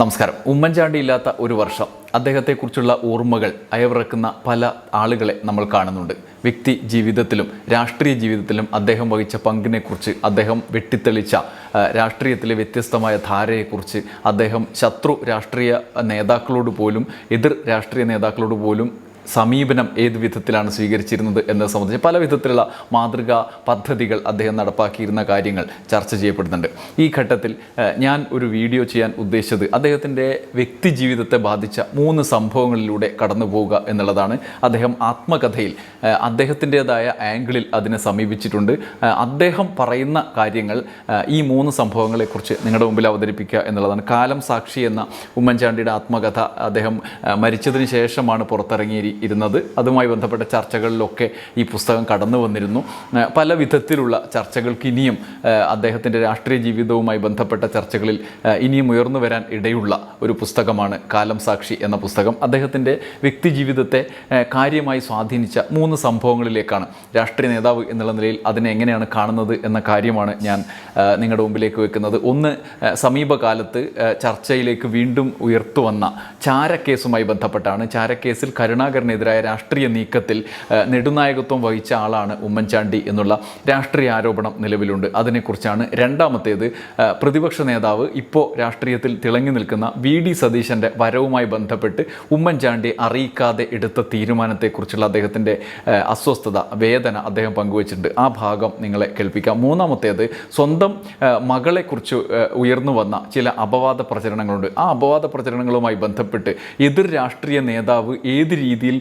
നമസ്കാരം. ഉമ്മൻചാണ്ടി ഇല്ലാത്ത ഒരു വർഷം അദ്ദേഹത്തെക്കുറിച്ചുള്ള ഓർമ്മകൾ അയവിറക്കുന്ന പല ആളുകളെ നമ്മൾ കാണുന്നുണ്ട്. വ്യക്തി ജീവിതത്തിലും രാഷ്ട്രീയ ജീവിതത്തിലും അദ്ദേഹം വഹിച്ച പങ്കിനെക്കുറിച്ച് അദ്ദേഹം വെട്ടിത്തെളിച്ച രാഷ്ട്രീയത്തിലെ വ്യത്യസ്തമായ ധാരയെക്കുറിച്ച് അദ്ദേഹം ശത്രു രാഷ്ട്രീയ നേതാക്കളോട് പോലും എതിർ രാഷ്ട്രീയ നേതാക്കളോട് പോലും സമീപനം ഏത് വിധത്തിലാണ് സ്വീകരിച്ചിരുന്നത് എന്നത് സംബന്ധിച്ച് പല വിധത്തിലുള്ള മാതൃകാ പദ്ധതികൾ അദ്ദേഹം നടപ്പാക്കിയിരുന്ന കാര്യങ്ങൾ ചർച്ച ചെയ്യപ്പെടുന്നുണ്ട്. ഈ ഘട്ടത്തിൽ ഞാൻ ഒരു വീഡിയോ ചെയ്യാൻ ഉദ്ദേശിച്ചത് അദ്ദേഹത്തിന്റെ വ്യക്തി ജീവിതത്തെ ബാധിച്ച മൂന്ന് സംഭവങ്ങളിലൂടെ കടന്നു പോവുക എന്നുള്ളതാണ്. അദ്ദേഹം ആത്മകഥയിൽ അദ്ദേഹത്തിന്റെതായ ആംഗിളിൽ അതിനെ സമീപിച്ചിട്ടുണ്ട്. അദ്ദേഹം പറയുന്ന കാര്യങ്ങൾ ഈ മൂന്ന് സംഭവങ്ങളെക്കുറിച്ച് നിങ്ങളുടെ മുമ്പിൽ അവതരിപ്പിക്കുക എന്നുള്ളതാണ്. കാലം സാക്ഷി എന്ന ഉമ്മൻചാണ്ടിയുടെ ആത്മകഥ അദ്ദേഹം മരിച്ചതിന് ശേഷമാണ് പുറത്തിറങ്ങി ഇരുന്നത്. അതുമായി ബന്ധപ്പെട്ട ചർച്ചകളിലൊക്കെ ഈ പുസ്തകം കടന്നു വന്നിരുന്നു. പല വിധത്തിലുള്ള ചർച്ചകൾക്ക് ഇനിയും അദ്ദേഹത്തിന്റെ രാഷ്ട്രീയ ജീവിതവുമായി ബന്ധപ്പെട്ട ചർച്ചകളിൽ ഇനിയും ഉയർന്നു വരാൻ ഇടയുള്ള ഒരു പുസ്തകമാണ് കാലം സാക്ഷി എന്ന പുസ്തകം. അദ്ദേഹത്തിന്റെ വ്യക്തി ജീവിതത്തെ കാര്യമായി സ്വാധീനിച്ച മൂന്ന് സംഭവങ്ങളിലേക്കാണ്. രാഷ്ട്രീയ നേതാവ് എന്നുള്ള നിലയിൽ അതിനെ എങ്ങനെയാണ് കാണുന്നത് എന്ന കാര്യമാണ് ഞാൻ നിങ്ങളുടെ മുമ്പിലേക്ക് വെക്കുന്നത്. ഒന്ന് സമീപകാലത്ത് ചർച്ചയിലേക്ക് വീണ്ടും ഉയർത്തുവന്ന ചാരക്കേസുമായി ബന്ധപ്പെട്ടാണ്. ചാരക്കേസിൽ കരുണാകരനെതിരായ രാഷ്ട്രീയ നീക്കത്തിൽ നെടുനായകത്വം വഹിച്ച ആളാണ് ഉമ്മൻചാണ്ടി എന്നുള്ള രാഷ്ട്രീയ ആരോപണം നിലവിലുണ്ട്. അതിനെക്കുറിച്ചാണ് രണ്ടാമത്തേത് പ്രതിപക്ഷ നേതാവ് ഇപ്പോൾ രാഷ്ട്രീയത്തിൽ തിളങ്ങി നിൽക്കുന്ന വി ഡി സതീശന്റെ വരവുമായി ബന്ധപ്പെട്ട് ഉമ്മൻചാണ്ടി അറിയിക്കാതെ എടുത്ത തീരുമാനത്തെക്കുറിച്ചുള്ള അദ്ദേഹത്തിന്റെ അസ്വസ്ഥത വേദന അദ്ദേഹം പങ്കുവച്ചിട്ടുണ്ട്. ആ ഭാഗം നിങ്ങളെ കേൾപ്പിക്കാം. മൂന്നാമത്തേത് സ്വന്തം മകളെക്കുറിച്ച് ഉയർന്നു വന്ന ചില അപവാദ പ്രചരണങ്ങളുണ്ട്. ആ അപവാദ പ്രചരണങ്ങളുമായി ബന്ധപ്പെട്ട് എതിർ രാഷ്ട്രീയ നേതാവ് ഏത് രീതിയിൽ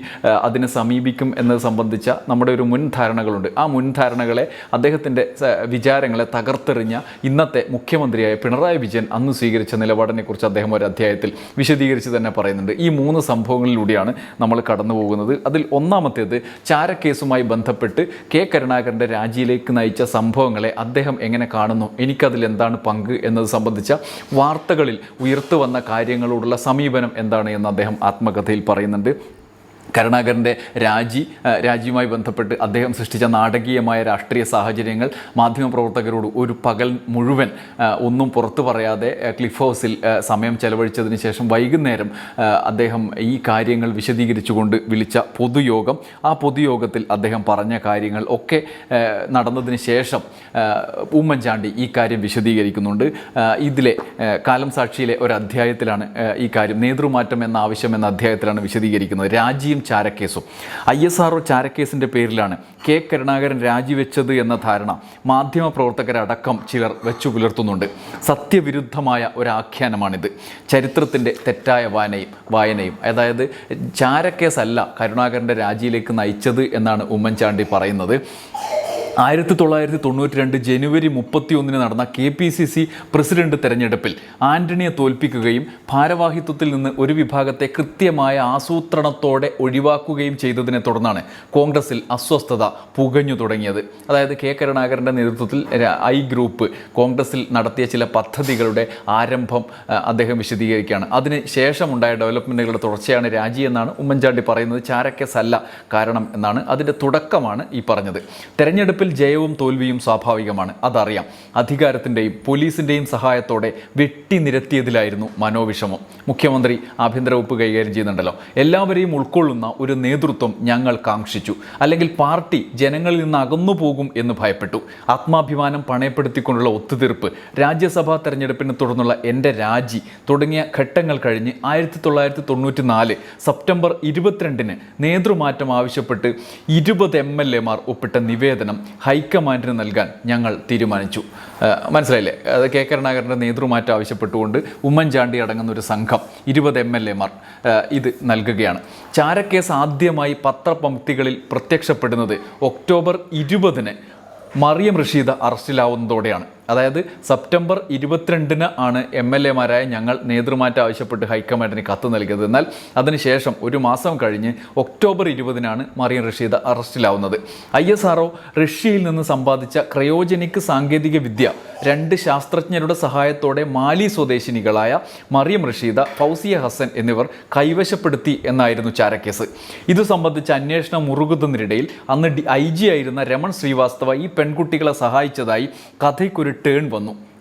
അതിനെ സമീപിക്കും എന്നത് സംബന്ധിച്ച നമ്മുടെ ഒരു മുൻധാരണകളുണ്ട്. ആ മുൻധാരണകളെ അദ്ദേഹത്തിന്റെ വിചാരങ്ങളെ തകർത്തെറിഞ്ഞ ഇന്നത്തെ മുഖ്യമന്ത്രിയായ പിണറായി വിജയൻ അന്ന് സ്വീകരിച്ച നിലപാടിനെക്കുറിച്ച് അദ്ദേഹം ഒരു അധ്യായത്തിൽ വിശദീകരിച്ച് തന്നെ പറയുന്നുണ്ട്. ഈ മൂന്ന് സംഭവങ്ങളിലൂടെയാണ് നമ്മൾ കടന്നു പോകുന്നത്. അതിൽ ഒന്നാമത്തേത് ചാരക്കേസുമായി ബന്ധപ്പെട്ട് കെ കരുണാകരന്റെ രാജിയിലേക്ക് നയിച്ച സംഭവങ്ങളെ അദ്ദേഹം എങ്ങനെ കാണുന്നു? എനിക്കതിൽ എന്താണ് പങ്ക് എന്നത് സംബന്ധിച്ച വാർത്തകളിൽ ഉയർത്തു വന്ന കാര്യങ്ങളോടുള്ള സമീപനം എന്താണ് എന്ന് അദ്ദേഹം ആത്മകഥയിൽ പറയുന്നുണ്ട്. കരുണാകരന്റെ രാജി രാജ്യവുമായി ബന്ധപ്പെട്ട് അദ്ദേഹം സൃഷ്ടിച്ച നാടകീയമായ രാഷ്ട്രീയ സാഹചര്യങ്ങൾ മാധ്യമപ്രവർത്തകരോട് ഒരു പകൽ മുഴുവൻ ഒന്നും പുറത്തു പറയാതെ ക്ലിഫ് ഹൗസിൽ സമയം ചെലവഴിച്ചതിന് ശേഷം വൈകുന്നേരം അദ്ദേഹം ഈ കാര്യങ്ങൾ വിശദീകരിച്ചുകൊണ്ട് വിളിച്ച പൊതുയോഗം. ആ പൊതുയോഗത്തിൽ അദ്ദേഹം പറഞ്ഞ കാര്യങ്ങൾ ഒക്കെ നടന്നതിന് ശേഷം ഉമ്മൻചാണ്ടി ഈ കാര്യം വിശദീകരിക്കുന്നുണ്ട്. ഇതിലെ കാലം സാക്ഷിയിലെ ഒരു അധ്യായത്തിലാണ് ഈ കാര്യം. നേതൃമാറ്റം എന്ന ആവശ്യം എന്ന അധ്യായത്തിലാണ് വിശദീകരിക്കുന്നത്. രാജിയും ചാരക്കേസും. ഐ എസ് ആർ ചാരക്കേസിന്റെ പേരിലാണ് കെ കരുണാകരൻ രാജിവെച്ചത് എന്ന ധാരണ മാധ്യമപ്രവർത്തകരടക്കം ചിലർ വെച്ചു പുലർത്തുന്നുണ്ട്. സത്യവിരുദ്ധമായ ഒരാഖ്യാനമാണിത്. ചരിത്രത്തിന്റെ തെറ്റായ വായനയും വായനയും അതായത് ചാരക്കേസല്ല കരുണാകരന്റെ രാജിയിലേക്ക് നയിച്ചത് എന്നാണ് ഉമ്മൻചാണ്ടി പറയുന്നത്. ആയിരത്തി തൊള്ളായിരത്തി തൊണ്ണൂറ്റി രണ്ട് ജനുവരി മുപ്പത്തി ഒന്നിന് നടന്ന K P C C president തെരഞ്ഞെടുപ്പിൽ ആന്റണിയെ തോൽപ്പിക്കുകയും ഭാരവാഹിത്വത്തിൽ നിന്ന് ഒരു വിഭാഗത്തെ കൃത്യമായ ആസൂത്രണത്തോടെ ഒഴിവാക്കുകയും ചെയ്തതിനെ തുടർന്നാണ് കോൺഗ്രസിൽ അസ്വസ്ഥത പുകഞ്ഞു തുടങ്ങിയത്. അതായത് കെ കരുണാകരന്റെ നേതൃത്വത്തിൽ ഐ ഗ്രൂപ്പ് കോൺഗ്രസിൽ നടത്തിയ ചില പദ്ധതികളുടെ ആരംഭം അദ്ദേഹം വിശദീകരിക്കുകയാണ്. അതിന് ശേഷമുണ്ടായ ഡെവലപ്മെന്റുകളുടെ തുടർച്ചയാണ് രാജി എന്നാണ് ഉമ്മൻചാണ്ടി പറയുന്നത്. ചാരക്കേസ് അല്ല കാരണം എന്നാണ് അതിന്റെ തുടക്കമാണ് ഈ പറഞ്ഞത്. തെരഞ്ഞെടുപ്പിൽ ജയവും തോൽവിയും സ്വാഭാവികമാണ്. അതറിയാം. അധികാരത്തിന്റെയും പോലീസിന്റെയും സഹായത്തോടെ വെട്ടി നിരത്തിയതിലായിരുന്നു മനോവിഷമം. മുഖ്യമന്ത്രി ആഭ്യന്തര വകുപ്പ് കൈകാര്യം ചെയ്യുന്നുണ്ടല്ലോ. എല്ലാവരെയും ഉൾക്കൊള്ളുന്ന ഒരു നേതൃത്വം ഞങ്ങൾ കാക്ഷിച്ചു. അല്ലെങ്കിൽ പാർട്ടി ജനങ്ങളിൽ നിന്ന് അകന്നു പോകും എന്ന് ഭയപ്പെട്ടു. ആത്മാഭിമാനം പണയപ്പെടുത്തിക്കൊണ്ടുള്ള ഒത്തുതീർപ്പ് രാജ്യസഭാ തെരഞ്ഞെടുപ്പിനെ തുടർന്നുള്ള എന്റെ രാജി തുടങ്ങിയ ഘട്ടങ്ങൾ കഴിഞ്ഞ് ആയിരത്തി തൊള്ളായിരത്തി തൊണ്ണൂറ്റി നാല് സെപ്റ്റംബർ ഇരുപത്തിരണ്ടിന് നേതൃമാറ്റം ആവശ്യപ്പെട്ട് ഇരുപത് എം എൽ എമാർ ഒപ്പിട്ട നിവേദനം ഹൈക്കമാൻഡിന് നൽകാൻ ഞങ്ങൾ തീരുമാനിച്ചു. മനസ്സിലായില്ലേ? അത് കെ കരുണാകരന്റെ നേതൃമാറ്റം ആവശ്യപ്പെട്ടുകൊണ്ട് ഉമ്മൻചാണ്ടി അടങ്ങുന്ന ഒരു സംഘം ഇരുപത് എം എൽ എമാർ ഇത് നൽകുകയാണ്. ചാരക്കേസ് ആദ്യമായി പത്രപംക്തികളിൽ പ്രത്യക്ഷപ്പെടുന്നത് ഒക്ടോബർ ഇരുപതിന് മറിയം റഷീദ് അറസ്റ്റിലാവുന്നതോടെയാണ്. അതായത് സെപ്റ്റംബർ ഇരുപത്തിരണ്ടിന് ആണ് എം എൽ എമാരായ ഞങ്ങൾ നേതൃമാറ്റം ആവശ്യപ്പെട്ട് ഹൈക്കമാൻഡിന് കത്ത് നൽകിയത്. എന്നാൽ അതിനുശേഷം ഒരു മാസം കഴിഞ്ഞ് ഒക്ടോബർ ഇരുപതിനാണ് മറിയം റഷീദ് അറസ്റ്റിലാവുന്നത്. ഐ എസ് ആർ റഷ്യയിൽ നിന്ന് സമ്പാദിച്ച ക്രയോജനിക് സാങ്കേതിക വിദ്യ രണ്ട് ശാസ്ത്രജ്ഞരുടെ സഹായത്തോടെ മാലി സ്വദേശിനികളായ മറിയം റഷീദ ഫൗസിയ ഹസൻ എന്നിവർ കൈവശപ്പെടുത്തി എന്നായിരുന്നു ചാരക്കേസ്. ഇത് സംബന്ധിച്ച അന്വേഷണം മുറുകുന്നതിനിടയിൽ അന്ന് ഐ ജി ആയിരുന്ന രമൺ ശ്രീവാസ്തവ ഈ പെൺകുട്ടികളെ സഹായിച്ചതായി കഥയ്ക്കൊരു ടേൺ വന്നു.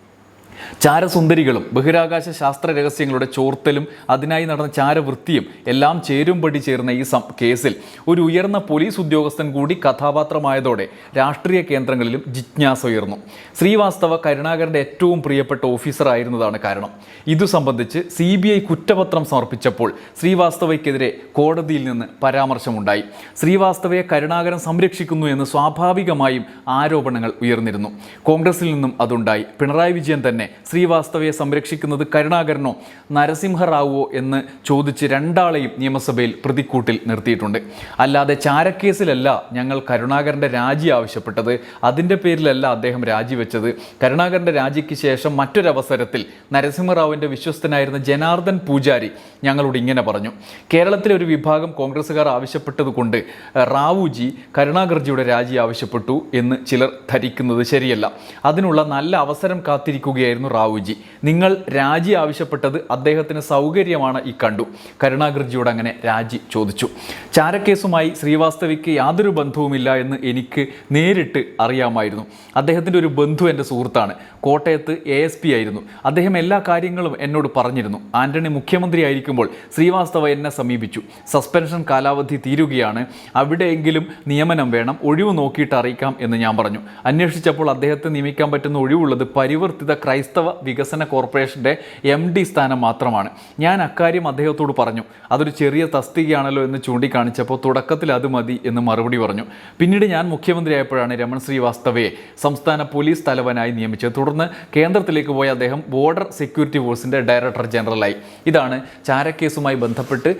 ചാരസുന്ദരികളും ബഹിരാകാശ ശാസ്ത്ര രഹസ്യങ്ങളുടെ ചോർത്തലും അതിനായി നടന്ന ചാരവൃത്തിയും എല്ലാം ചേരുംപടി ചേർന്ന ഈ കേസിൽ ഒരു ഉയർന്ന പോലീസ് ഉദ്യോഗസ്ഥൻ കൂടി കഥാപാത്രമായതോടെ രാഷ്ട്രീയ കേന്ദ്രങ്ങളിലും ജിജ്ഞാസ ഉയർന്നു. ശ്രീവാസ്തവ കരുണാകരന്റെ ഏറ്റവും പ്രിയപ്പെട്ട ഓഫീസർ ആയിരുന്നതാണ് കാരണം. ഇതു സംബന്ധിച്ച് സി ബി ഐ കുറ്റപത്രം സമർപ്പിച്ചപ്പോൾ ശ്രീവാസ്തവയ്ക്കെതിരെ കോടതിയിൽ നിന്ന് പരാമർശമുണ്ടായി. ശ്രീവാസ്തവയെ കരുണാകരൻ സംരക്ഷിക്കുന്നു എന്ന് സ്വാഭാവികമായും ആരോപണങ്ങൾ ഉയർന്നിരുന്നു. കോൺഗ്രസിൽ നിന്നും അതുണ്ടായി. പിണറായി വിജയൻ തന്നെ ശ്രീവാസ്തവയെ സംരക്ഷിക്കുന്നത് കരുണാകരനോ നരസിംഹറാവുവോ എന്ന് ചോദിച്ച് രണ്ടാളെയും നിയമസഭയിൽ പ്രതിക്കൂട്ടിൽ നിർത്തിയിട്ടുണ്ട്. അല്ലാതെ ചാരക്കേസിലല്ല ഞങ്ങൾ കരുണാകരന്റെ രാജി ആവശ്യപ്പെട്ടത്. അതിന്റെ പേരിലല്ല അദ്ദേഹം രാജിവെച്ചത് കരുണാകരന്റെ രാജിക്ക് ശേഷം മറ്റൊരവസരത്തിൽ നരസിംഹറാവുവിന്റെ വിശ്വസ്തനായിരുന്ന ജനാർദ്ദൻ പൂജാരി ഞങ്ങളോട് ഇങ്ങനെ പറഞ്ഞു. കേരളത്തിലെ ഒരു വിഭാഗം കോൺഗ്രസ്സുകാർ ആവശ്യപ്പെട്ടതുകൊണ്ട് റാവുജി കരുണാകർജിയുടെ രാജി ആവശ്യപ്പെട്ടു എന്ന് ചിലർ ധരിക്കുന്നത് ശരിയല്ല. അതിനുള്ള നല്ല അവസരം കാത്തിരിക്കുകയായിരുന്നു റാവുജി നിങ്ങൾ രാജി ആവശ്യപ്പെട്ടത് അദ്ദേഹത്തിന് സൗകര്യമാണ് ഈ കണ്ടു. കരുണാകൃജിയോട് അങ്ങനെ രാജി ചോദിച്ചു. ചാരക്കേസുമായി ശ്രീവാസ്തവിക്ക് യാതൊരു ബന്ധവുമില്ല എന്ന് എനിക്ക് നേരിട്ട് അറിയാമായിരുന്നു. അദ്ദേഹത്തിന്റെ ഒരു ബന്ധു എന്റെ സുഹൃത്താണ്. കോട്ടയത്ത് എ എസ് പി ആയിരുന്നു. അദ്ദേഹം എല്ലാ കാര്യങ്ങളും എന്നോട് പറഞ്ഞിരുന്നു. ആന്റണി മുഖ്യമന്ത്രി ആയിരിക്കുമ്പോൾ ശ്രീവാസ്തവ എന്നെ സമീപിച്ചു. സസ്പെൻഷൻ കാലാവധി തീരുകയാണ്. അവിടെയെങ്കിലും നിയമനം വേണം. ഒഴിവ് നോക്കിയിട്ട് അറിയിക്കാം എന്ന് ഞാൻ പറഞ്ഞു. അന്വേഷിച്ചപ്പോൾ അദ്ദേഹത്തെ നിയമിക്കാൻ പറ്റുന്ന ഒഴിവുള്ളത് പരിവർത്തിത ക്രൈസ്തവ വികസന കോർപ്പറേഷന്റെ എം ഡി സ്ഥാനം മാത്രമാണ്. ഞാൻ അക്കാര്യം അദ്ദേഹത്തോട് പറഞ്ഞു. അതൊരു ചെറിയ തസ്തികയാണല്ലോ എന്ന് ചൂണ്ടിക്കാണിച്ചപ്പോൾ തുടക്കത്തിൽ അത് മതി എന്ന് മറുപടി പറഞ്ഞു. പിന്നീട് ഞാൻ മുഖ്യമന്ത്രിയായപ്പോഴാണ് രമൺ ശ്രീവാസ്തവയെ സംസ്ഥാന പോലീസ് തലവനായി നിയമിച്ചത്. തുടർന്ന് കേന്ദ്രത്തിലേക്ക് പോയ അദ്ദേഹം ബോർഡർ സെക്യൂരിറ്റി ഫോഴ്സിന്റെ ഡയറക്ടർ ജനറലായി. ഇതാണ് ചാരക്കേസുമായി ബന്ധപ്പെട്ട്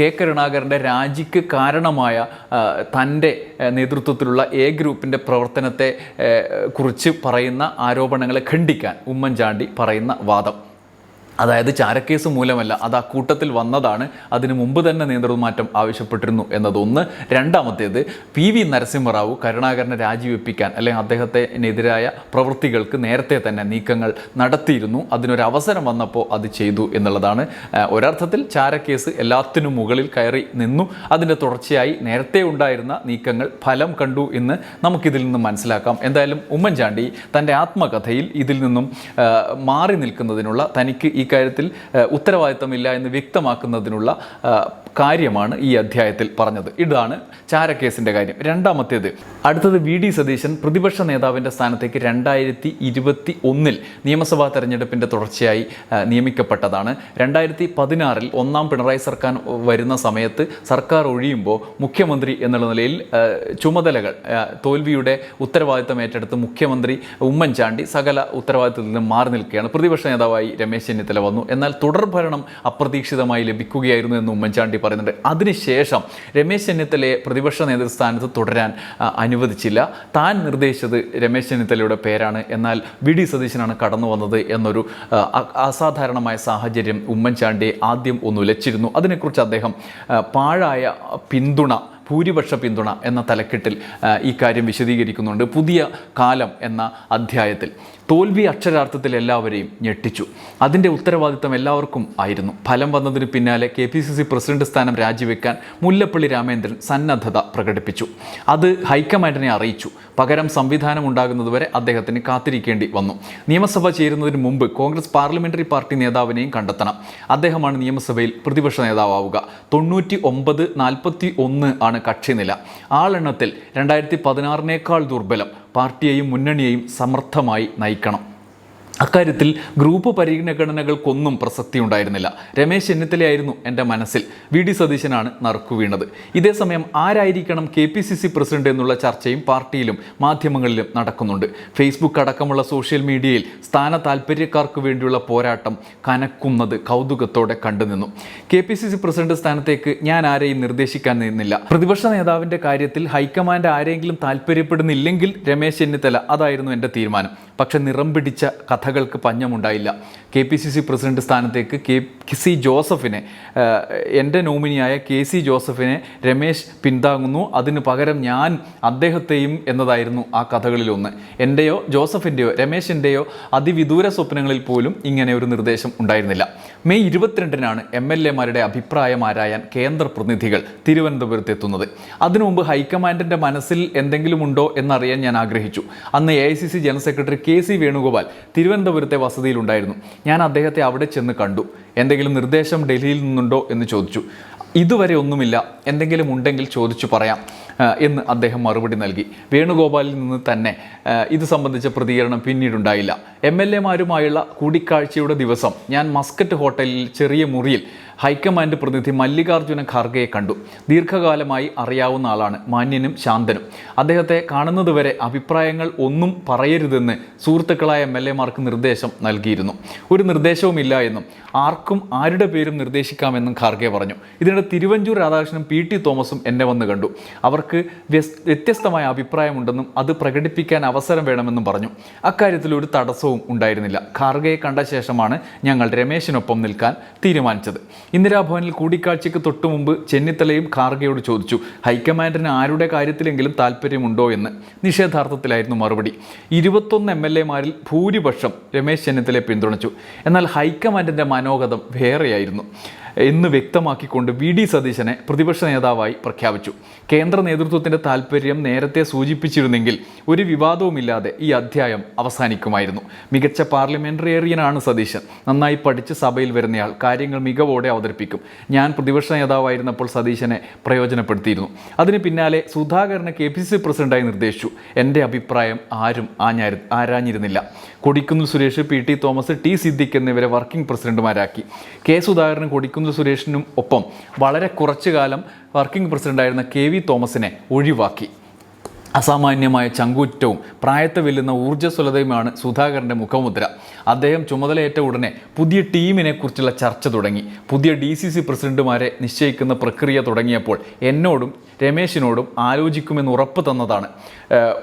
കെ കരുണാകരന്റെ രാജിക്ക് കാരണമായ തന്റെ നേതൃത്വത്തിലുള്ള എ ഗ്രൂപ്പിന്റെ പ്രവർത്തനത്തെ കുറിച്ച് പറയുന്ന ആരോപണങ്ങളെ ഖണ്ഡിക്കാൻ ഉമ്മൻചാണ്ടി പറയുന്ന വാദം. അതായത് ചാരക്കേസ് മൂലമല്ല അത് ആ കൂട്ടത്തിൽ വന്നതാണ്. അതിനു മുമ്പ് തന്നെ നേതൃമാറ്റം ആവശ്യപ്പെട്ടിരുന്നു എന്നതൊന്ന്. രണ്ടാമത്തേത് പി വി നരസിംഹറാവു കരുണാകരനെ രാജിവെപ്പിക്കാൻ അല്ലെങ്കിൽ അദ്ദേഹത്തിനെതിരായ പ്രവൃത്തികൾക്ക് നേരത്തെ തന്നെ നീക്കങ്ങൾ നടത്തിയിരുന്നു. അതിനൊരു അവസരം വന്നപ്പോൾ അത് ചെയ്തു എന്നുള്ളതാണ്. ഒരർത്ഥത്തിൽ ചാരക്കേസ് എല്ലാത്തിനും മുകളിൽ കയറി നിന്നു. അതിന്റെ തുടർച്ചയായി നേരത്തെ ഉണ്ടായിരുന്ന നീക്കങ്ങൾ ഫലം കണ്ടു എന്ന് നമുക്കിതിൽ നിന്ന് മനസ്സിലാക്കാം. എന്തായാലും ഉമ്മൻചാണ്ടി തന്റെ ആത്മകഥയിൽ ഇതിൽ നിന്നും മാറി നിൽക്കുന്നതിനുള്ള തനിക്ക് ഈ കാര്യത്തിൽ ആ, ഉത്തരവാദിത്തമില്ല എന്ന് വ്യക്തമാക്കുന്നതിനുള്ള കാര്യമാണ് ഈ അധ്യായത്തിൽ പറഞ്ഞത്. ഇതാണ് ചാരക്കേസിന്റെ കാര്യം. രണ്ടാമത്തേത് അടുത്തത് വി ഡി സതീശൻ പ്രതിപക്ഷ നേതാവിന്റെ സ്ഥാനത്തേക്ക് രണ്ടായിരത്തി ഇരുപത്തി ഒന്നിൽ നിയമസഭാ തെരഞ്ഞെടുപ്പിന്റെ തുടർച്ചയായി നിയമിക്കപ്പെട്ടതാണ്. രണ്ടായിരത്തി പതിനാറിൽ ഒന്നാം പിണറായി സർക്കാർ വരുന്ന സമയത്ത് സർക്കാർ ഒഴിയുമ്പോൾ മുഖ്യമന്ത്രി എന്നുള്ള നിലയിൽ ചുമതലകൾ തോൽവിയുടെ ഉത്തരവാദിത്തം ഏറ്റെടുത്ത് മുഖ്യമന്ത്രി ഉമ്മൻചാണ്ടി സകല ഉത്തരവാദിത്തത്തിൽ നിന്ന് മാറി നിൽക്കുകയാണ്. പ്രതിപക്ഷ നേതാവായി രമേശ് ചെന്നിത്തല വന്നു എന്നാൽ തുടർഭരണം അപ്രതീക്ഷിതമായി ലഭിക്കുകയായിരുന്നു എന്ന് ഉമ്മൻചാണ്ടി പറയുന്നുണ്ട്. അതിനുശേഷം രമേശ് ചെന്നിത്തലയെ പ്രതിപക്ഷ നേതൃസ്ഥാനത്ത് തുടരാൻ അനുവദിച്ചില്ല. താൻ നിർദ്ദേശിച്ചത് രമേശ് ചെന്നിത്തലയുടെ പേരാണ്. എന്നാൽ വി. ഡി. സതീശനാണ് കടന്നു വന്നത് എന്നൊരു അസാധാരണമായ സാഹചര്യം ഉമ്മൻചാണ്ടി ആദ്യം ഒന്ന് ഉലച്ചിരുന്നു. അതിനെക്കുറിച്ച് അദ്ദേഹം പാഴായ പിന്തുണ ഭൂരിപക്ഷ പിന്തുണ എന്ന തലക്കെട്ടിൽ ഈ കാര്യം വിശദീകരിക്കുന്നുണ്ട്. പുതിയ കാലം എന്ന അധ്യായത്തിൽ. തോൽവി അക്ഷരാർത്ഥത്തിൽ എല്ലാവരെയും ഞെട്ടിച്ചു. അതിന്റെ ഉത്തരവാദിത്തം എല്ലാവർക്കും ആയിരുന്നു. ഫലം വന്നതിന് പിന്നാലെ K P C C president സ്ഥാനം രാജിവെക്കാൻ മുല്ലപ്പള്ളി രാമേന്ദ്രൻ സന്നദ്ധത പ്രകടിപ്പിച്ചു. അത് ഹൈക്കമാൻഡിനെ അറിയിച്ചു. പകരം സംവിധാനം ഉണ്ടാകുന്നതുവരെ അദ്ദേഹത്തിന് കാത്തിരിക്കേണ്ടി വന്നു. നിയമസഭ ചേരുന്നതിന് മുമ്പ് കോൺഗ്രസ് പാർലമെന്ററി പാർട്ടി നേതാവിനെയും കണ്ടെത്തണം. അദ്ദേഹമാണ് നിയമസഭയിൽ പ്രതിപക്ഷ നേതാവുക തൊണ്ണൂറ്റി ഒമ്പത് നാൽപ്പത്തി ഒന്ന് ആണ് കക്ഷിനില. ആളെണ്ണത്തിൽ രണ്ടായിരത്തി പതിനാറിനേക്കാൾ ദുർബലം. പാർട്ടിയെയും മുന്നണിയെയും സമർത്ഥമായി നയിക്കണം. അക്കാര്യത്തിൽ ഗ്രൂപ്പ് പരിഗണനകൾക്കൊന്നും പ്രസക്തി ഉണ്ടായിരുന്നില്ല രമേശ് ചെന്നിത്തലയായിരുന്നു എന്റെ മനസ്സിൽ. വി. ഡി. സതീശനാണ് നറുക്കു വീണത്. ഇതേസമയം ആരായിരിക്കണം K P C C president എന്നുള്ള ചർച്ചയും പാർട്ടിയിലും മാധ്യമങ്ങളിലും നടക്കുന്നുണ്ട്. ഫേസ്ബുക്ക് അടക്കമുള്ള സോഷ്യൽ മീഡിയയിൽ സ്ഥാന താല്പര്യക്കാർക്ക് വേണ്ടിയുള്ള പോരാട്ടം കനക്കുന്നത് കൗതുകത്തോടെ കണ്ടുനിന്നു. K P C C president സ്ഥാനത്തേക്ക് ഞാൻ ആരെയും നിർദ്ദേശിക്കാൻ നിന്നില്ല. പ്രതിപക്ഷ നേതാവിന്റെ കാര്യത്തിൽ ഹൈക്കമാൻഡ് ആരെങ്കിലും താല്പര്യപ്പെടുന്നില്ലെങ്കിൽ രമേശ് ചെന്നിത്തല അതായിരുന്നു എന്റെ തീരുമാനം. പക്ഷെ നിറം പിടിച്ച കഥകൾക്ക് പഞ്ഞമുണ്ടായില്ല. K P C C president സ്ഥാനത്തേക്ക് കെ സി ജോസഫിനെ എന്റെ നോമിനിയായ കെ സി ജോസഫിനെ രമേശ് പിന്താങ്ങുന്നു. അതിന് പകരം ഞാൻ അദ്ദേഹത്തെയും എന്നതായിരുന്നു ആ കഥകളിലൊന്ന്. എന്റെയോ ജോസഫിന്റെയോ രമേശിന്റെയോ അതിവിദൂര സ്വപ്നങ്ങളിൽ പോലും ഇങ്ങനെ ഒരു നിർദ്ദേശം ഉണ്ടായിരുന്നില്ല. മെയ് ഇരുപത്തിരണ്ടിനാണ് എം എൽ എമാരുടെ അഭിപ്രായം ആരായാൻ കേന്ദ്ര പ്രതിനിധികൾ തിരുവനന്തപുരത്ത് എത്തുന്നത്. അതിനു മുമ്പ് ഹൈക്കമാൻഡിന്റെ മനസ്സിൽ എന്തെങ്കിലും ഉണ്ടോ എന്നറിയാൻ ഞാൻ ആഗ്രഹിച്ചു. അന്ന് A I C C general secretary K C Venugopal തിരുവനന്തപുരത്തെ വസതിയിലുണ്ടായിരുന്നു. ഞാൻ അദ്ദേഹത്തെ അവിടെ ചെന്ന് കണ്ടു. എന്തെങ്കിലും നിർദ്ദേശം ഡൽഹിയിൽ നിന്നുണ്ടോ എന്ന് ചോദിച്ചു. ഇതുവരെ ഒന്നുമില്ല. എന്തെങ്കിലും ഉണ്ടെങ്കിൽ ചോദിച്ചു പറയാം എന്ന് അദ്ദേഹം മറുപടി നൽകി. വേണുഗോപാലിൽ നിന്ന് തന്നെ ഇത് സംബന്ധിച്ച പ്രതികരണം പിന്നീടുണ്ടായില്ല. എം എൽ എമാരുമായുള്ള കൂടിക്കാഴ്ചയുടെ ദിവസം ഞാൻ മസ്കറ്റ് ഹോട്ടലിൽ ചെറിയ മുറിയിൽ ഹൈക്കമാൻഡ് പ്രതിനിധി മല്ലികാർജുന ഖാർഗയെ കണ്ടു. ദീർഘകാലമായി അറിയാവുന്ന ആളാണ്. മാന്യനും ശാന്തനും. അദ്ദേഹത്തെ കാണുന്നതുവരെ അഭിപ്രായങ്ങൾ ഒന്നും പറയരുതെന്ന് സുഹൃത്തുക്കളായ എം എൽ എമാർക്ക് നിർദ്ദേശം നൽകിയിരുന്നു. ഒരു നിർദ്ദേശവുമില്ല എന്നും ആർക്കും ആരുടെ പേരും നിർദ്ദേശിക്കാമെന്നും ഖാർഗെ പറഞ്ഞു. ഇതിനിടെ തിരുവഞ്ചൂർ രാധാകൃഷ്ണനും പി ടി തോമസും എന്നെ വന്ന് കണ്ടു. അവർക്ക് വ്യത്യസ്തമായ അഭിപ്രായമുണ്ടെന്നും അത് പ്രകടിപ്പിക്കാൻ അവസരം വേണമെന്നും പറഞ്ഞു. അക്കാര്യത്തിൽ ഒരു തടസ്സവും ഉണ്ടായിരുന്നില്ല. ഖാർഗയെ കണ്ട ശേഷമാണ് ഞങ്ങൾ രമേശിനൊപ്പം നിൽക്കാൻ തീരുമാനിച്ചത്. ഇന്ദിരാഭവനിൽ കൂടിക്കാഴ്ചയ്ക്ക് തൊട്ടു മുമ്പ് ചെന്നിത്തലയും ഖാർഗയോട് ചോദിച്ചു ഹൈക്കമാൻഡിന് ആരുടെ കാര്യത്തിലെങ്കിലും താല്പര്യമുണ്ടോ എന്ന്. നിഷേധാർത്ഥത്തിലായിരുന്നു മറുപടി. ഇരുപത്തൊന്ന് എം എൽ എമാരിൽ ഭൂരിപക്ഷം രമേശ് ചെന്നിത്തലയെ പിന്തുണച്ചു. എന്നാൽ ഹൈക്കമാൻഡിന്റെ മനോഗതം വേറെയായിരുന്നു. എന്ന് വ്യക്തമാക്കിക്കൊണ്ട് വി ഡി സതീശനെ പ്രതിപക്ഷ നേതാവായി പ്രഖ്യാപിച്ചു. കേന്ദ്ര നേതൃത്വത്തിന്റെ താല്പര്യം നേരത്തെ സൂചിപ്പിച്ചിരുന്നെങ്കിൽ ഒരു വിവാദവുമില്ലാതെ ഈ അധ്യായം അവസാനിക്കുമായിരുന്നു. മികച്ച പാർലമെന്ററിയറിയനാണ് സതീശൻ. നന്നായി പഠിച്ച് സഭയിൽ വരുന്നയാൾ കാര്യങ്ങൾ മികവോടെ അവതരിപ്പിക്കും. ഞാൻ പ്രതിപക്ഷ നേതാവായിരുന്നപ്പോൾ സതീശനെ പ്രയോജനപ്പെടുത്തിയിരുന്നു. അതിന് പിന്നാലെ സുധാകരനെ കെ പി സി പ്രസിഡന്റായി നിർദ്ദേശിച്ചു. എന്റെ അഭിപ്രായം ആരും ആഞ്ഞാരി ആരാഞ്ഞിരുന്നില്ല. Kodikunnil Suresh P T Thomas T Siddique എന്നിവരെ വർക്കിംഗ് പ്രസിഡന്റുമാരാക്കി. കെ സുധാകരൻ കൊടിക്കുന്നിൽ സുരേഷിനും ഒപ്പം വളരെ കുറച്ചു കാലം വർക്കിംഗ് പ്രസിഡന്റായിരുന്ന കെ വി തോമസിനെ ഒഴിവാക്കി. അസാമാന്യമായ ചങ്കൂറ്റവും പ്രായത്തെ വെല്ലുന്ന ഊർജസ്വലതയുമാണ് സുധാകരന്റെ മുഖമുദ്ര. അദ്ദേഹം ചുമതലയേറ്റ ഉടനെ പുതിയ ടീമിനെ കുറിച്ചുള്ള ചർച്ച തുടങ്ങി. പുതിയ ഡി സി സി പ്രസിഡന്റുമാരെ നിശ്ചയിക്കുന്ന പ്രക്രിയ തുടങ്ങിയപ്പോൾ എന്നോടും രമേശിനോടും ആലോചിക്കുമെന്ന് ഉറപ്പ് തന്നതാണ്.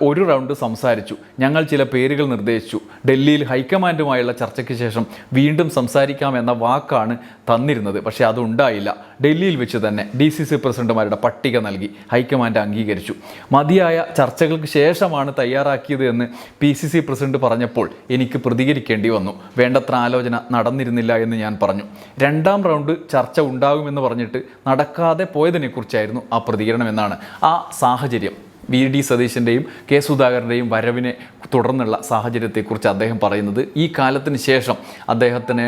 ഒരു റൗണ്ട് സംസാരിച്ചു. ഞങ്ങൾ ചില പേരുകൾ നിർദ്ദേശിച്ചു. ഡൽഹിയിൽ ഹൈക്കമാൻഡുമായുള്ള ചർച്ചയ്ക്ക് ശേഷം വീണ്ടും സംസാരിക്കാമെന്ന വാക്കാണ് തന്നിരുന്നത്. പക്ഷേ അതുണ്ടായില്ല. ഡൽഹിയിൽ വെച്ച് തന്നെ ഡി സി സി പ്രസിഡന്റുമാരുടെ പട്ടിക നൽകി. ഹൈക്കമാൻഡ് അംഗീകരിച്ചു. മതിയായ ചർച്ചകൾക്ക് ശേഷമാണ് തയ്യാറാക്കിയത് എന്ന് പി സി സി പ്രസിഡന്റ് പറഞ്ഞപ്പോൾ എനിക്ക് പ്രതികരിക്കേണ്ടി വന്നു. വേണ്ടത്ര ആലോചന നടന്നിരുന്നില്ല എന്ന് ഞാൻ പറഞ്ഞു. രണ്ടാം റൗണ്ട് ചർച്ച ഉണ്ടാകുമെന്ന് പറഞ്ഞിട്ട് നടക്കാതെ പോയതിനെക്കുറിച്ചായിരുന്നു ആ പ്രതികരണം എന്നാണ്. ആ സാഹചര്യം വി ഡി സതീശന്റെയും കെ സുധാകരന്റെയും വരവിനെ തുടർന്നുള്ള സാഹചര്യത്തെക്കുറിച്ച് അദ്ദേഹം പറയുന്നത്. ഈ കാലത്തിന് ശേഷം അദ്ദേഹത്തിന്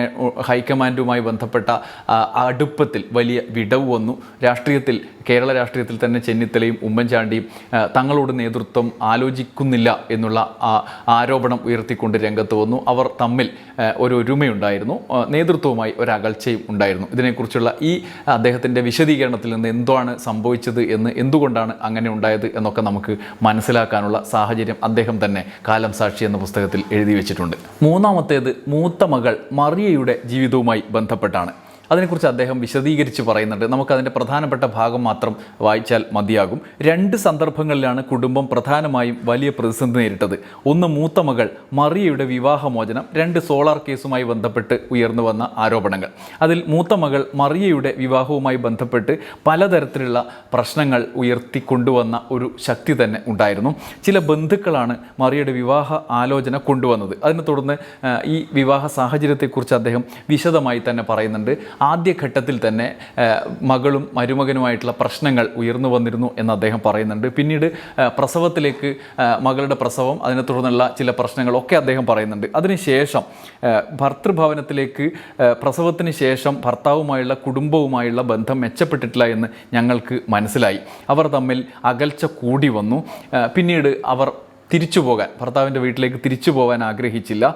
ഹൈക്കമാൻഡുമായി ബന്ധപ്പെട്ട അടുപ്പത്തിൽ വലിയ വിടവ് വന്നു. രാഷ്ട്രീയത്തിൽ കേരള രാഷ്ട്രീയത്തിൽ തന്നെ ചെന്നിത്തലയും ഉമ്മൻചാണ്ടിയും തങ്ങളോട് നേതൃത്വം ആലോചിക്കുന്നില്ല എന്നുള്ള ആരോപണം ഉയർത്തിക്കൊണ്ട് രംഗത്ത് വന്നു. അവർ തമ്മിൽ ഒരു ഒരുമയുണ്ടായിരുന്നു. നേതൃത്വവുമായി ഒരു അകൽച്ചയും ഉണ്ടായിരുന്നു. ഇതിനെക്കുറിച്ചുള്ള ഈ അദ്ദേഹത്തിന്റെ വിശദീകരണത്തിൽ നിന്ന് എന്താണ് സംഭവിച്ചത് എന്ന് എന്തുകൊണ്ടാണ് അങ്ങനെ ഉണ്ടായത് എന്നൊക്കെ നമുക്ക് മനസ്സിലാക്കാനുള്ള സാഹചര്യം അദ്ദേഹം തന്നെ കാലം സാക്ഷി എന്ന പുസ്തകത്തിൽ എഴുതി വെച്ചിട്ടുണ്ട്. മൂന്നാമത്തേത് മൂത്ത മകൾ മറിയയുടെ ജീവിതവുമായി ബന്ധപ്പെട്ടാണ്. അതിനെക്കുറിച്ച് അദ്ദേഹം വിശദീകരിച്ച് പറയുന്നുണ്ട്. നമുക്കതിന്റെ പ്രധാനപ്പെട്ട ഭാഗം മാത്രം വായിച്ചാൽ മതിയാകും. രണ്ട് സന്ദർഭങ്ങളിലാണ് കുടുംബം പ്രധാനമായും വലിയ പ്രതിസന്ധി നേരിട്ടത്. ഒന്ന് മൂത്ത മകൾ മറിയയുടെ വിവാഹമോചനം രണ്ട് സോളാർ കേസുമായി ബന്ധപ്പെട്ട് ഉയർന്നു വന്ന ആരോപണങ്ങൾ. അതിൽ മൂത്ത മകൾ മറിയയുടെ വിവാഹവുമായി ബന്ധപ്പെട്ട് പലതരത്തിലുള്ള പ്രശ്നങ്ങൾ ഉയർത്തിക്കൊണ്ടുവന്ന ഒരു ശക്തി തന്നെ ഉണ്ടായിരുന്നു. ചില ബന്ധുക്കളാണ് മറിയയുടെ വിവാഹ ആലോചന കൊണ്ടുവന്നത്. അതിനെ തുടർന്ന് ഈ വിവാഹ സാഹചര്യത്തെക്കുറിച്ച് അദ്ദേഹം വിശദമായി തന്നെ പറയുന്നുണ്ട്. ആദ്യഘട്ടത്തിൽ തന്നെ മകളും മരുമകനുമായിട്ടുള്ള പ്രശ്നങ്ങൾ ഉയർന്നു വന്നിരുന്നു എന്ന് അദ്ദേഹം പറയുന്നുണ്ട്. പിന്നീട് പ്രസവത്തിലേക്ക് മകളുടെ പ്രസവം അതിനെ തുടർന്നുള്ള ചില പ്രശ്നങ്ങളൊക്കെ അദ്ദേഹം പറയുന്നുണ്ട്. അതിനുശേഷം ഭർത്തൃഭവനത്തിലേക്ക് പ്രസവത്തിന് ശേഷം ഭർത്താവുമായുള്ള കുടുംബവുമായുള്ള ബന്ധം മെച്ചപ്പെട്ടിട്ടില്ല എന്ന് ഞങ്ങൾക്ക് മനസ്സിലായി. അവർ തമ്മിൽ അകൽച്ച കൂടി വന്നു. പിന്നീട് അവർ തിരിച്ചു പോകാൻ ഭർത്താവിന്റെ വീട്ടിലേക്ക് തിരിച്ചു പോകാൻ ആഗ്രഹിച്ചില്ല.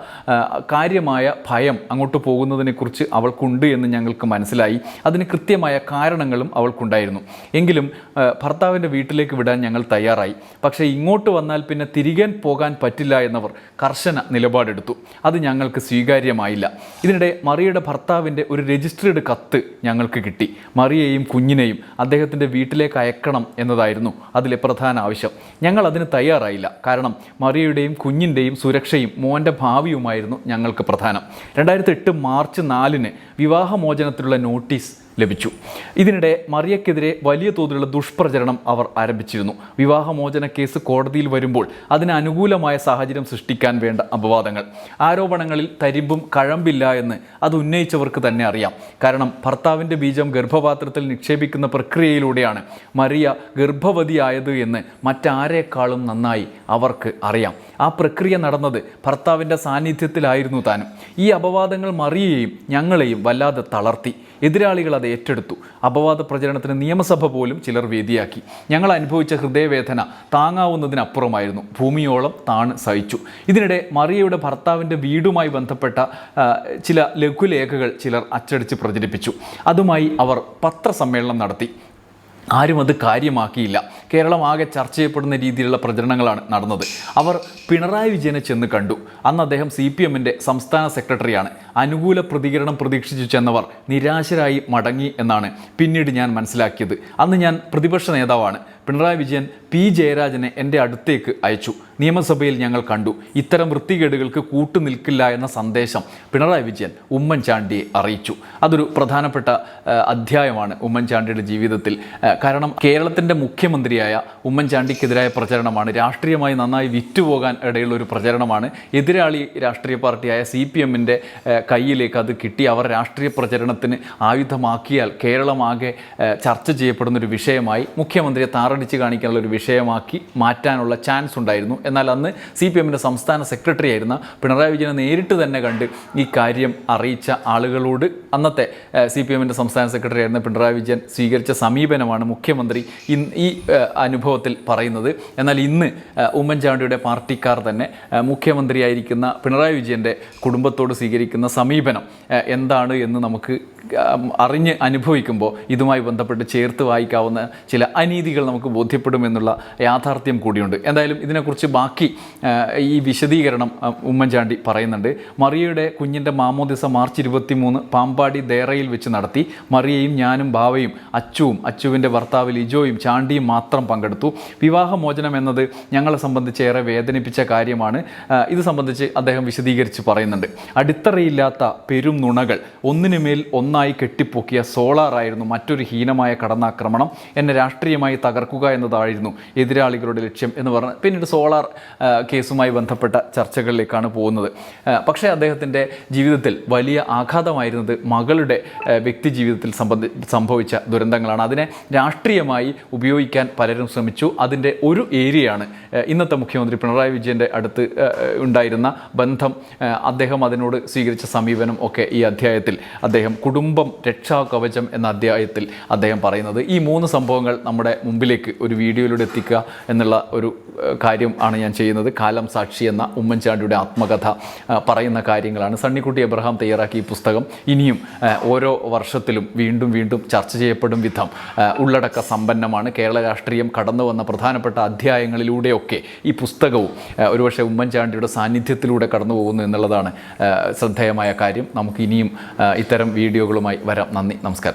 കാര്യമായ ഭയം അങ്ങോട്ട് പോകുന്നതിനെക്കുറിച്ച് അവൾക്കുണ്ട് എന്ന് ഞങ്ങൾക്ക് മനസ്സിലായി. അതിന് കൃത്യമായ കാരണങ്ങളും അവൾക്കുണ്ടായിരുന്നു. എങ്കിലും ഭർത്താവിന്റെ വീട്ടിലേക്ക് വിടാൻ ഞങ്ങൾ തയ്യാറായി. പക്ഷേ ഇങ്ങോട്ട് വന്നാൽ പിന്നെ തിരികെ പോകാൻ പറ്റില്ല എന്നവർ കർശന നിലപാടെടുത്തു. അത് ഞങ്ങൾക്ക് സ്വീകാര്യമായില്ല. ഇതിനിടെ മറിയയുടെ ഭർത്താവിന്റെ ഒരു രജിസ്റ്റേർഡ് കത്ത് ഞങ്ങൾക്ക് കിട്ടി. മറിയയെയും കുഞ്ഞിനെയും അദ്ദേഹത്തിന്റെ വീട്ടിലേക്ക് അയക്കണം എന്നതായിരുന്നു അതിലെ പ്രധാന ആവശ്യം. ഞങ്ങൾ അതിന് തയ്യാറായില്ല. കാരണം കാരണം മറിയയുടെയും കുഞ്ഞിന്റെയും സുരക്ഷയും മോന്റെ ഭാവിയുമായിരുന്നു ഞങ്ങൾക്ക് പ്രധാനം. രണ്ടായിരത്തി എട്ട് മാർച്ച് നാലിന് വിവാഹമോചനത്തിലുള്ള നോട്ടീസ് ലഭിച്ചു. ഇതിനിടെ മറിയക്കെതിരെ വലിയ തോതിലുള്ള ദുഷ്പ്രചരണം അവർ ആരംഭിച്ചിരുന്നു. വിവാഹമോചന കേസ് കോടതിയിൽ വരുമ്പോൾ അതിന് അനുകൂലമായ സാഹചര്യം സൃഷ്ടിക്കാൻ വേണ്ട അപവാദങ്ങൾ. ആരോപണങ്ങളിൽ തരിമ്പും കഴമ്പില്ല എന്ന് അത് ഉന്നയിച്ചവർക്ക് തന്നെ അറിയാം. കാരണം ഭർത്താവിന്റെ ബീജം ഗർഭപാത്രത്തിൽ നിക്ഷേപിക്കുന്ന പ്രക്രിയയിലൂടെയാണ് മറിയ ഗർഭവതിയായത് എന്ന് മറ്റാരേക്കാളും നന്നായി അവർക്ക് അറിയാം. ആ പ്രക്രിയ നടന്നത് ഭർത്താവിന്റെ സാന്നിധ്യത്തിലായിരുന്നു താനും. ഈ അപവാദങ്ങൾ മറിയയെയും ഞങ്ങളെയും വല്ലാതെ തളർത്തി. എതിരാളികൾ അത് ഏറ്റെടുത്തു. അപവാദ പ്രചരണത്തിന് നിയമസഭ പോലും ചിലർ വേദിയാക്കി. ഞങ്ങൾ അനുഭവിച്ച ഹൃദയവേദന താങ്ങാവുന്നതിനപ്പുറമായിരുന്നു. ഭൂമിയോളം താണ് സഹിച്ചു. ഇതിനിടെ മറിയയുടെ ഭർത്താവിന്റെ വീടുമായി ബന്ധപ്പെട്ട ചില ലഘുലേഖകൾ ചിലർ അച്ചടിച്ച് പ്രചരിപ്പിച്ചു. അതുമായി അവർ പത്രസമ്മേളനം നടത്തി. ആരും അത് കാര്യമാക്കിയില്ല. കേരളം ആകെ ചർച്ച ചെയ്യപ്പെടുന്ന രീതിയിലുള്ള പ്രചരണങ്ങളാണ് നടന്നത്. അവർ പിണറായി വിജയനെ ചെന്ന് കണ്ടു. അന്ന് അദ്ദേഹം സി പി എമ്മിന്റെ സംസ്ഥാന സെക്രട്ടറിയാണ്. അനുകൂല പ്രതികരണം പ്രതീക്ഷിച്ചു ചെന്നവർ നിരാശരായി മടങ്ങി എന്നാണ് പിന്നീട് ഞാൻ മനസ്സിലാക്കിയത്. അന്ന് ഞാൻ പ്രതിപക്ഷ നേതാവാണ്. പിണറായി വിജയൻ പി ജയരാജനെ എന്റെ അടുത്തേക്ക് അയച്ചു. നിയമസഭയിൽ ഞങ്ങൾ കണ്ടു. ഇത്തരം വൃത്തികേടുകൾക്ക് കൂട്ടുനിൽക്കില്ല എന്ന സന്ദേശം പിണറായി വിജയൻ ഉമ്മൻചാണ്ടിയെ അറിയിച്ചു. അതൊരു പ്രധാനപ്പെട്ട അധ്യായമാണ് ഉമ്മൻചാണ്ടിയുടെ ജീവിതത്തിൽ. കാരണം കേരളത്തിന്റെ മുഖ്യമന്ത്രിയായ ഉമ്മൻചാണ്ടിക്കെതിരായ പ്രചരണമാണ്. രാഷ്ട്രീയമായി നന്നായി വിറ്റുപോകാൻ ഇടയുള്ള ഒരു പ്രചരണമാണ്. എതിരാളി രാഷ്ട്രീയ പാർട്ടിയായ സി പി എമ്മിന്റെ കയ്യിലേക്ക് അത് കിട്ടി. അവർ രാഷ്ട്രീയ പ്രചരണത്തിന് ആയുധമാക്കിയാൽ കേരളമാകെ ചർച്ച ചെയ്യപ്പെടുന്ന ഒരു വിഷയമായി മുഖ്യമന്ത്രിയെ താറടിച്ച് കാണിക്കാനുള്ള ഒരു വിഷയമാക്കി മാറ്റാനുള്ള ചാൻസ് ഉണ്ടായിരുന്നു. എന്നാൽ അന്ന് സി പി എമ്മിന്റെ സംസ്ഥാന സെക്രട്ടറി ആയിരുന്ന പിണറായി വിജയനെ നേരിട്ട് തന്നെ കണ്ട് ഈ കാര്യം അറിയിച്ച ആളുകളോട് അന്നത്തെ സി പി എമ്മിന്റെ സംസ്ഥാന സെക്രട്ടറി ആയിരുന്ന പിണറായി വിജയൻ സ്വീകരിച്ച സമീപനമാണ് മുഖ്യമന്ത്രി ഈ അനുഭവത്തിൽ പറയുന്നത്. എന്നാൽ ഇന്ന് ഉമ്മൻചാണ്ടിയുടെ പാർട്ടിക്കാർ തന്നെ മുഖ്യമന്ത്രിയായിരിക്കുന്ന പിണറായി വിജയന്റെ കുടുംബത്തോട് സ്വീകരിക്കുന്ന സമീപനം എന്താണ് എന്ന് നമുക്ക് അറിഞ്ഞ് അനുഭവിക്കുമ്പോൾ ഇതുമായി ബന്ധപ്പെട്ട് ചേർത്ത് വായിക്കാവുന്ന ചില അനീതികൾ നമുക്ക് ബോധ്യപ്പെടുമെന്നുള്ള യാഥാർത്ഥ്യം കൂടിയുണ്ട്. എന്തായാലും ഇതിനെക്കുറിച്ച് ബാക്കി ഈ വിശദീകരണം ഉമ്മൻചാണ്ടി പറയുന്നുണ്ട്. മറിയയുടെ കുഞ്ഞിന്റെ മാമോദിസ മാർച്ച് ഇരുപത്തി മൂന്ന് പാമ്പാടി ദേറയിൽ വെച്ച് നടത്തി. മറിയയും ഞാനും ഭാവയും അച്ചുവും അച്ചുവിന്റെ ഭർത്താവ് ലിജോയും ചാണ്ടിയും മാത്രം പങ്കെടുത്തു. വിവാഹമോചനം എന്നത് ഞങ്ങളെ സംബന്ധിച്ച് ഏറെ വേദനിപ്പിച്ച കാര്യമാണ്. ഇത് സംബന്ധിച്ച് അദ്ദേഹം വിശദീകരിച്ച് പറയുന്നുണ്ട്. അടിത്തറയില്ലാത്ത പെരും നുണകൾ ഒന്നിനുമേൽ ഒന്നായി കെട്ടിപ്പൊക്കിയ സോളാർ ആയിരുന്നു മറ്റൊരു ഹീനമായ കടന്നാക്രമണം. എന്നെ രാഷ്ട്രീയമായി തകർക്കുക എന്നതായിരുന്നു എതിരാളികളുടെ ലക്ഷ്യം എന്ന് പറഞ്ഞ് പിന്നീട് സോളാർ കേസുമായി ബന്ധപ്പെട്ട ചർച്ചകളിലേക്കാണ് പോകുന്നത്. പക്ഷേ അദ്ദേഹത്തിന്റെ ജീവിതത്തിൽ വലിയ ആഘാതമായിരുന്നത് മകളുടെ വ്യക്തി ജീവിതത്തിൽ സംബന്ധി സംഭവിച്ച ദുരന്തങ്ങളാണ്. അതിനെ രാഷ്ട്രീയമായി ഉപയോഗിക്കാൻ പലരും ശ്രമിച്ചു. അതിന്റെ ഒരു ഏരിയയാണ് ഇന്നത്തെ മുഖ്യമന്ത്രി പിണറായി വിജയന്റെ അടുത്ത് ഉണ്ടായിരുന്ന ബന്ധം. അദ്ദേഹം അതിനോട് സ്വീകരിച്ച സമീപനം ഒക്കെ ഈ അധ്യായത്തിൽ അദ്ദേഹം കുടുംബം രക്ഷാ കവചം എന്ന അധ്യായത്തിൽ അദ്ദേഹം പറയുന്നത്. ഈ മൂന്ന് സംഭവങ്ങൾ നമ്മുടെ മുമ്പിലേക്ക് ഒരു വീഡിയോയിലൂടെ എത്തിക്കുക എന്നുള്ള ഒരു കാര്യം ആണ് ഞാൻ ചെയ്യുന്നത്. കാലം സാക്ഷി എന്ന ഉമ്മൻചാണ്ടിയുടെ ആത്മകഥ പറയുന്ന കാര്യങ്ങളാണ്. സണ്ണിക്കുട്ടി എബ്രഹാം തയ്യാറാക്കിയ ഈ പുസ്തകം ഇനിയും ഓരോ വർഷത്തിലും വീണ്ടും വീണ്ടും ചർച്ച ചെയ്യപ്പെടും വിധം ഉള്ളടക്ക സമ്പന്നമാണ്. കേരള രാഷ്ട്രീയം കടന്നു വന്ന പ്രധാനപ്പെട്ട അധ്യായങ്ങളിലൂടെയൊക്കെ ഈ പുസ്തകവും ഒരുപക്ഷെ ഉമ്മൻചാണ്ടിയുടെ സാന്നിധ്യത്തിലൂടെ കടന്നു പോകുന്നു എന്നുള്ളതാണ് ശ്രദ്ധേയമായ കാര്യം. നമുക്ക് ഇനിയും വീഡിയോ ഇത്തരം വീഡിയോകളുമായി വരാം. നന്ദി നമസ്കാരം.